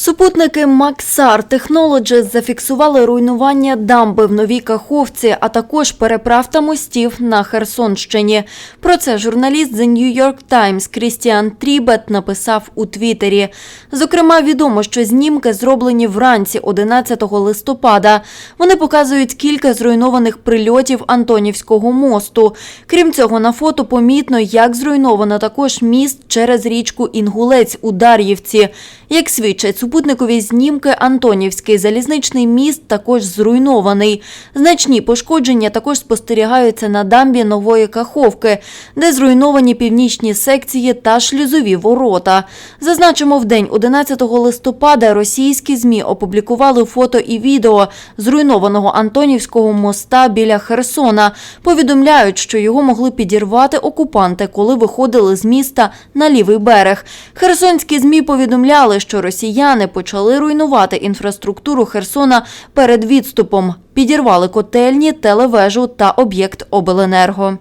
Супутники Максар Technologies зафіксували руйнування дамби в Новій Каховці, а також переправ та мостів на Херсонщині. Про це журналіст The New York Times Крістіан Трібет написав у Твіттері. Зокрема, відомо, що знімки зроблені вранці 11 листопада. Вони показують кілька зруйнованих прильотів Антонівського мосту. Крім цього, на фото помітно, як зруйновано також міст через річку Інгулець у Дар'ївці. Як свідчать супутникові знімки, Антонівський залізничний міст також зруйнований. Значні пошкодження також спостерігаються на дамбі Нової Каховки, де зруйновані північні секції та шлюзові ворота. Зазначимо, в день 11 листопада російські ЗМІ опублікували фото і відео зруйнованого Антонівського моста біля Херсона. Повідомляють, що його могли підірвати окупанти, коли виходили з міста на лівий берег. Херсонські ЗМІ повідомляли, що росіяни почали руйнувати інфраструктуру Херсона перед відступом, підірвали котельні, телевежу та об'єкт обленерго.